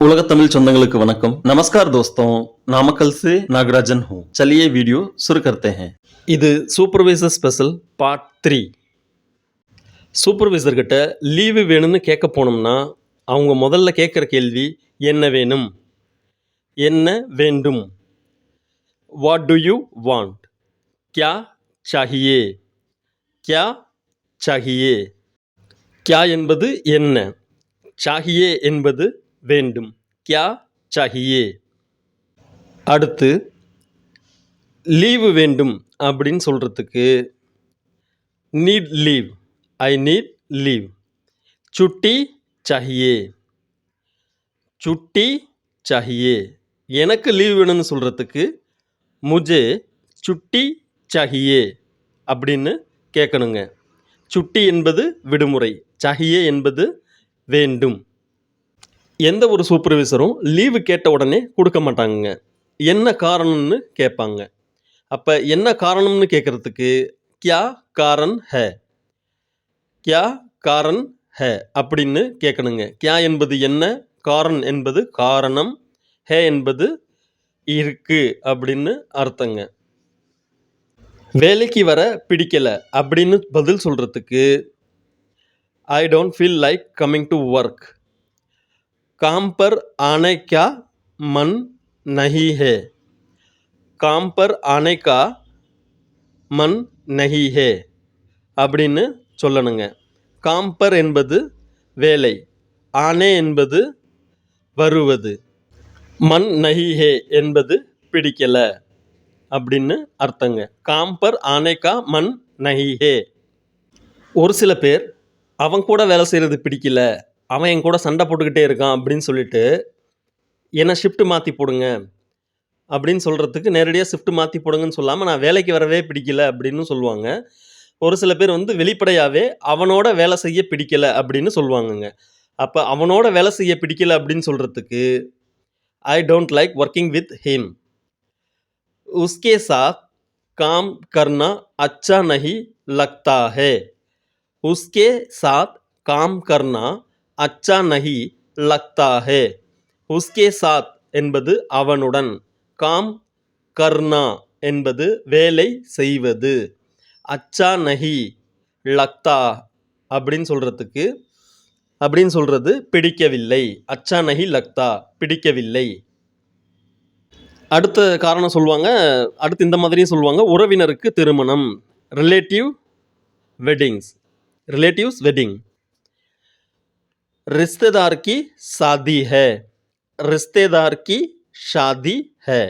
उलग तमिल சொந்தங்களுக்கு வணக்கம் नमस्कार दोस्तों नामकल से नागराजन हूँ चलिए वीडियो शुरू करते हैं இது supervisor special part three supervisor கிட்ட லீவு வேணும்னு கேட்க போனோம்னா அவங்க முதல்ல கேட்குற கேள்வி என்ன வேணும் என்ன வேண்டும் வாட் டு யூ வாண்ட் क्या चाहिए क्या चाहिए क्या என்பது என்ன சாகியே என்பது வேண்டும். கியா சஹியே. அடுத்து லீவு வேண்டும் அப்படின்னு சொல்கிறதுக்கு need leave I need leave சுட்டி சஹியே. சுட்டி சஹியே. எனக்கு லீவ் வேணும்னு சொல்கிறதுக்கு முஜே சுட்டி சஹியே அப்படின்னு கேட்கணுங்க சுட்டி என்பது விடுமுறை சஹியே என்பது வேண்டும். எந்த ஒரு சூப்பர்வைசரும் லீவு கேட்ட உடனே கொடுக்க மாட்டாங்க என்ன காரணம்னு கேட்பாங்க. அப்போ என்ன காரணம்னு கேட்குறதுக்கு கியா காரன் ஹே? கியா காரன் ஹே அப்படின்னு கேட்கணுங்க. கியா என்பது என்ன? காரன் என்பது காரணம். ஹே என்பது இருக்கு அப்படின்னு அர்த்தங்க. வேலைக்கு வர பிடிக்கலை அப்படின்னு பதில் சொல்கிறதுக்கு I don't feel like coming to work काम पर आने का मन नहीं है काम पर आने का மன் நஹி ஹே அப்படின்னு சொல்லணுங்க காம்பர் என்பது வேலை ஆனே என்பது வருவது மன் நஹி ஹே என்பது பிடிக்கல அப்படின்னு அர்த்தங்க காம்பர் ஆனேக்கா மன் நஹி ஹே ஒரு சில பேர் அவன் கூட வேலை செய்கிறது பிடிக்கல அவன் என் கூட சண்டை போட்டுக்கிட்டே இருக்கான் அப்படின்னு சொல்லிட்டு என்னை ஷிஃப்ட் மாற்றி போடுங்க அப்படின்னு சொல்கிறதுக்கு நேரடியாக ஷிஃப்ட் மாற்றி போடுங்கன்னு சொல்லாமல் நான் வேலைக்கு வரவே பிடிக்கல அப்படின்னு சொல்லுவாங்க ஒரு சில பேர் வந்து வெளிப்படையாகவே அவனோட வேலை செய்ய பிடிக்கல அப்படின்னு சொல்லுவாங்கங்க அப்போ அவனோட வேலை செய்ய பிடிக்கல அப்படின்னு சொல்கிறதுக்கு I don't like working with him उसके साथ काम करना अच्छा नहीं लगता है उसके साथ काम करना அச்சா நஹி லக்தா ஹே உஸ்கே சாத் என்பது அவனுடன். காம் கர்னா என்பது வேலை செய்வது. அச்சா நஹி லக்தா அப்படின்னு சொல்கிறதுக்கு அப்படின்னு சொல்கிறது பிடிக்கவில்லை. அச்சா நஹி லக்தா பிடிக்கவில்லை. அடுத்த காரணம் சொல்லுவாங்க அடுத்து இந்த மாதிரியும் சொல்லுவாங்க உறவினருக்கு திருமணம். Relative weddings. Relatives wedding. रिश्तेदार की शादी है रिश्तेदार की ஷாதி ஹே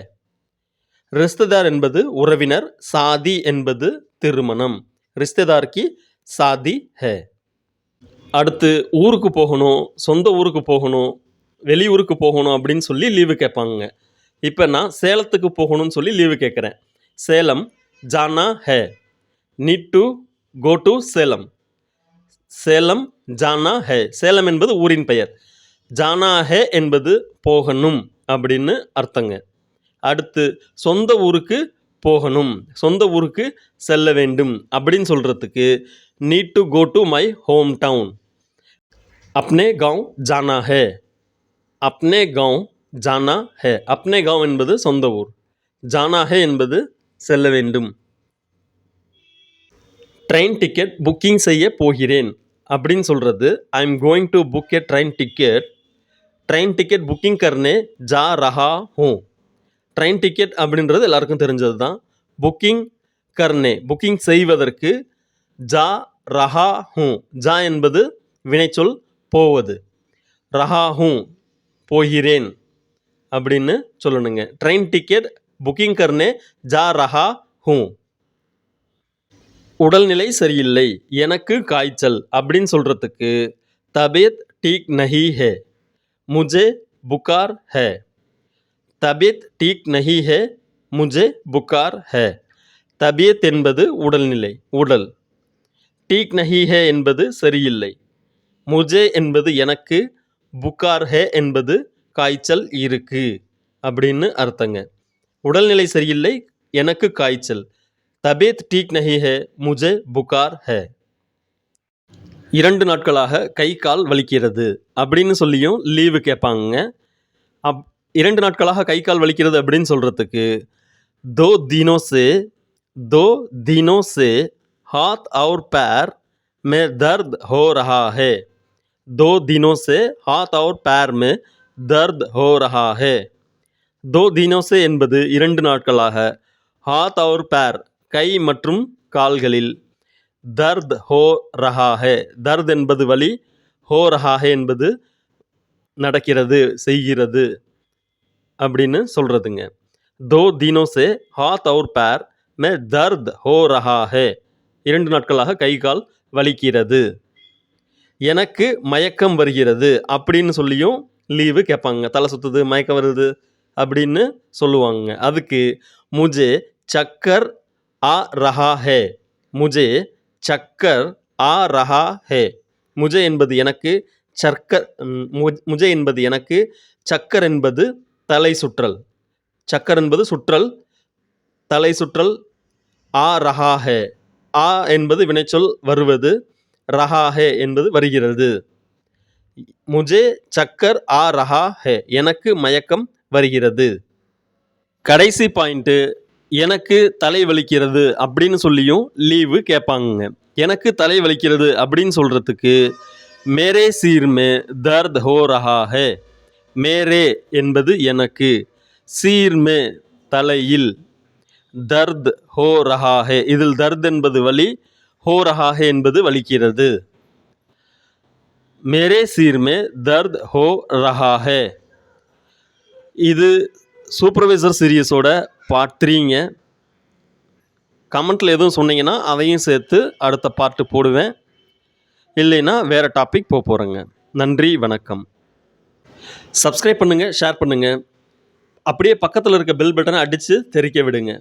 ரிஸ்தேதார் என்பது உறவினர் சாதி என்பது திருமணம் ரிஸ்தேதார் கி சாதி ஹே அடுத்து ஊருக்கு போகணும் சொந்த ஊருக்கு போகணும் வெளியூருக்கு போகணும் அப்படின்னு சொல்லி லீவு கேட்பாங்க இப்போ நான் சேலத்துக்கு போகணும்னு சொல்லி லீவு கேட்குறேன் Salem ஜானா hey need to go to Salem Salem ஜானா ஹே. சேலம் என்பது ஊரின் பெயர். ஜானா ஹே என்பது போகணும் அப்படின்னு அர்த்தங்க. அடுத்து சொந்த ஊருக்கு போகணும். சொந்த ஊருக்கு செல்ல வேண்டும் அப்படின்னு சொல்கிறதுக்கு need to go to my home town Apne காவ் ஜானா ஹே. அப்னே காவ் ஜானா ஹே. அப்னே காவ் என்பது சொந்த ஊர். ஜானா ஹே என்பது செல்ல வேண்டும். ட்ரெயின் டிக்கெட் புக்கிங் செய்ய போகிறேன் அப்படின்னு சொல்கிறது I am going to book a train ticket train ticket booking கர்னே ஜா ரஹா ஹூ. ட்ரெயின் டிக்கெட் அப்படின்றது எல்லாருக்கும் தெரிஞ்சது தான் புக்கிங் கர்னே புக்கிங் செய்வதற்கு ஜா ரஹா ஹூ. ஜா என்பது வினைச்சொல் போவது. ரஹா ஹூ போகிறேன் அப்படின்னு சொல்லணுங்க. ட்ரெயின் டிக்கெட் புக்கிங் கர்னே ஜா ரஹா ஹூ. உடல்நிலை சரியில்லை எனக்கு காய்ச்சல் அப்படின்னு சொல்கிறதுக்கு தபியத் டீக் நஹி ஹே முஜே புகார் ஹே. தபியத் டீக் நஹி ஹே முஜே புகார் ஹே. தபியத் என்பது உடல்நிலை உடல். டீக் நஹி ஹே என்பது சரியில்லை முஜே என்பது எனக்கு புகார் ஹே என்பது காய்ச்சல் இருக்கு அப்படின்னு அர்த்தங்க. உடல்நிலை சரியில்லை எனக்கு காய்ச்சல். தபீத் டீக் நஹி ஹே முஜே புகார் ஹே இரண்டு நாட்களாக கை கால் வலிக்கிறது அப்படின்னு சொல்லியும் லீவு கேட்பாங்க அப் இரண்டு நாட்களாக கை கால் வலிக்கிறது அப்படின்னு சொல்கிறதுக்கு दो दिनों से दो दिनों से हाथ और पैर में दर्द हो रहा है दो दिनों से हाथ और पैर में दर्द हो रहा है दो दिनों से என்பது இரண்டு நாட்களாக ஹாத் और पैर கை மற்றும் கால்களில். தர்த் ஹோ ரஹாஹே. தர்த் என்பது வலி ஹோ ரஹாஹே என்பது நடக்கிறது செய்கிறது அப்படின்னு சொல்கிறதுங்க தோ தினோசே ஹாத் அவர் பேர் மே தர்த் ஹோ ரஹாஹே. இரண்டு நாட்களாக கை கால் வலிக்கிறது. எனக்கு மயக்கம் வருகிறது அப்படின்னு சொல்லியும் லீவு கேட்பாங்க. தலை சுற்றுது மயக்கம் வருது அப்படின்னு சொல்லுவாங்க. அதுக்கு முஜே சக்கர் ஆ ரஹா ஹே முஜே சக்கர் ஆ ரஹா ஹே முஜே என்பது எனக்கு சர்க்கர் முஜே என்பது எனக்கு சக்கர் என்பது தலை சுற்றல். சக்கர் என்பது சுற்றல் தலை சுற்றல் ஆ ரஹா ஹே. ஆ என்பது வினைச்சொல் வருவது ரஹா ஹே என்பது வருகிறது. முஜே சக்கர் ஆ ரஹா ஹே. எனக்கு மயக்கம் வருகிறது. கடைசி பாயிண்ட்டு எனக்கு தலை வலிக்கிறது அப்படின்னு சொல்லியும் லீவு கேட்பாங்க எனக்கு தலை வலிக்கிறது அப்படின்னு சொல்கிறதுக்கு மேரே சீர்மே தர்த் ஹோ ரஹா ஹே. மேரே என்பது எனக்கு சீர்மே தலையில் தர்த் ஹோ ரஹா ஹே. இதில் தர்த் என்பது வலி ஹோ ரஹா ஹே என்பது வலிக்கிறது. மேரே சீர்மே தர்த் ஹோ ரஹா ஹே. இது சூப்பர்வைசர் சீரியஸோட பார்ட் த்ரீங்க கமெண்ட்டில் எதுவும் சொன்னீங்கன்னா அதையும் சேர்த்து அடுத்த பார்ட்டு போடுவேன். இல்லைன்னா வேறு டாபிக் போக போகிறேங்க நன்றி வணக்கம். சப்ஸ்கிரைப் பண்ணுங்கள் ஷேர் பண்ணுங்கள் அப்படியே பக்கத்தில் இருக்க பெல் பட்டனை அடித்து தெரிக்க விடுங்க.